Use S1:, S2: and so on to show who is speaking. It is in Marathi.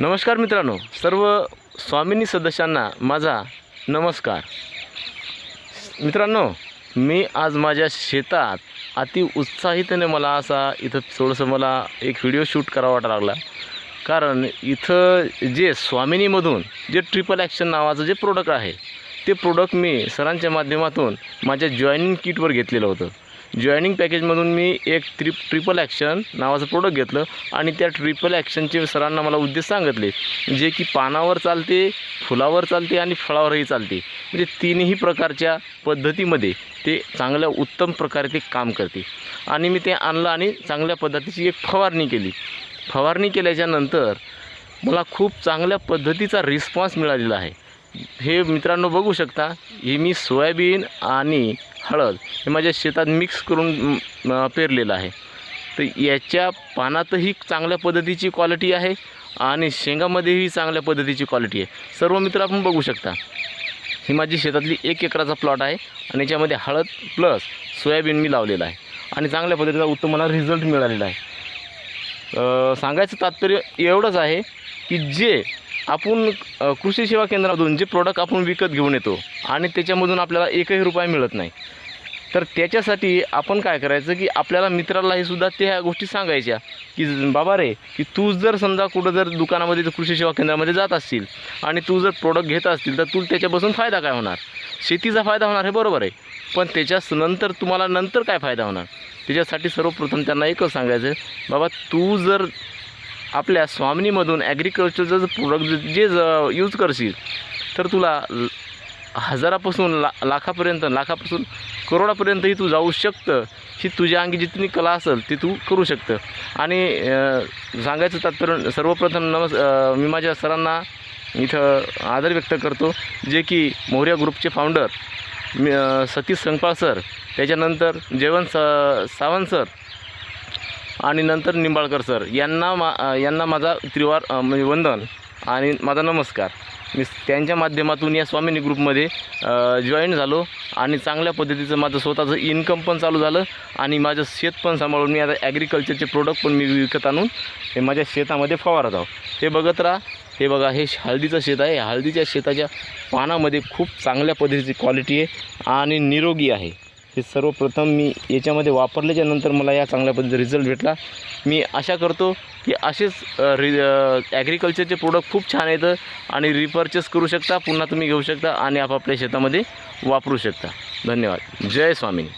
S1: नमस्कार मित्रांनो सर्व स्वामिनी सदस्यांना माझा नमस्कार. मित्रांनो मी आज माझ्या शेतात अति उत्साहितने मला असा इथं थोडंसं मला एक व्हिडिओ शूट करावा वाटा लागला. कारण इथं जे स्वामिनीमधून जे ट्रिपल ॲक्शन नावाचं जे प्रोडक्ट आहे ते प्रोडक्ट मी सरांच्या माध्यमातून माझ्या जॉईनिंग किटवर घेतलेलं होतं. जॉईनिंग पॅकेजमधून मी एक ट्रिप ट्रिपल ॲक्शन नावाचं प्रोडक्ट घेतलं आणि त्या ट्रिपल ॲक्शनचे सरांना मला उद्देश सांगितले जे की पानावर चालते फुलावर चालते आणि फळावरही चालते. म्हणजे तीनही प्रकारच्या पद्धतीमध्ये ते चांगल्या उत्तम प्रकारे ते काम करते. आणि मी ते आणलं आणि चांगल्या पद्धतीची एक फवारणी केली. फवारणी केल्याच्यानंतर मला खूप चांगल्या पद्धतीचा रिस्पॉन्स मिळालेला आहे. हे मित्रांनो बघू शकता हे मी सोयाबीन आणि हळद हे माझ्या शेतात मिक्स करून पेरलेलं आहे. तर याच्या पानातही चांगल्या पद्धतीची क्वालिटी आहे आणि शेंगामध्येही चांगल्या पद्धतीची क्वालिटी आहे. सर्व मित्र आपण बघू शकता ही माझी शेतातली एक एकराचा प्लॉट आहे आणि याच्यामध्ये हळद प्लस सोयाबीन मी लावलेला आहे आणि चांगल्या पद्धतीचा उत्तम मला रिझल्ट मिळालेला आहे. सांगायचं तात्पर्य एवढंच आहे की जे आपण कृषी सेवा केंद्रामधून जे प्रोडक्ट आपण विकत घेऊन येतो आणि त्याच्यामधून आपल्याला एकही रुपया मिळत नाही तर त्याच्यासाठी आपण काय करायचं की आपल्याला मित्रालाही सुद्धा त्या गोष्टी सांगायच्या की बाबा रे की तू जर समजा कुठं जर दुकानामध्ये जर कृषी सेवा केंद्रामध्ये जात असतील आणि तू जर प्रोडक्ट घेत असतील तर तू त्याच्यापासून फायदा काय होणार? शेतीचा फायदा होणार हे बरोबर आहे पण त्याच्यास नंतर तुम्हाला नंतर काय फायदा होणार? त्याच्यासाठी सर्वप्रथम त्यांना एकच सांगायचं बाबा तू जर आपल्या स्वामिनीमधून ॲग्रिकल्चरचं जर प्रोडक्ट जे ज यूज करशील तर तुला ल- हजारापासून ला लाखापर्यंत लाखापासून करोडापर्यंतही तू जाऊ शकतं. ही तुझ्या अंगी जितनी कला असेल ती तू करू शकतं. आणि सांगायचं तात्पर्य सर्वप्रथम नमस् मी माझ्या सरांना इथं आदर व्यक्त करतो जे की मोर्या ग्रुपचे फाउंडर मी सतीश संकपाळ सर त्याच्यानंतर जेवण स सावंत सर आणि नंतर निंबाळकर सर यांना मा यांना माझा त्रिवार म्हणजे वंदन. आणि माझा नमस्कार. मी त्यांच्या माध्यमातून या स्वामिनी ग्रुपमध्ये जॉईन झालो आणि चांगल्या पद्धतीचं माझं स्वतःचं इन्कम पण चालू झालं आणि माझं शेत पण सांभाळून मी आता ॲग्रिकल्चरचे प्रोडक्ट पण मी विकत आणून हे माझ्या शेतामध्ये फवारत आहो. हे बघत राहा. हे बघा हे हळदीचं शेत आहे. हळदीच्या शेताच्या पानामध्ये खूप चांगल्या पद्धतीची क्वालिटी आहे आणि निरोगी आहे. हे सर्वप्रथम मी याच्यामध्ये वापरल्याच्या नंतर मला या चांगल्या पद्धतीचा रिझल्ट भेटला. मी आशा करतो की असेच रि ॲग्रिकल्चरचे प्रोडक्ट खूप छान येतं आणि रिपर्चेस करू शकता पुन्हा तुम्ही घेऊ शकता आणि आपापल्या शेतामध्ये वापरू शकता. धन्यवाद. जय स्वामिनी.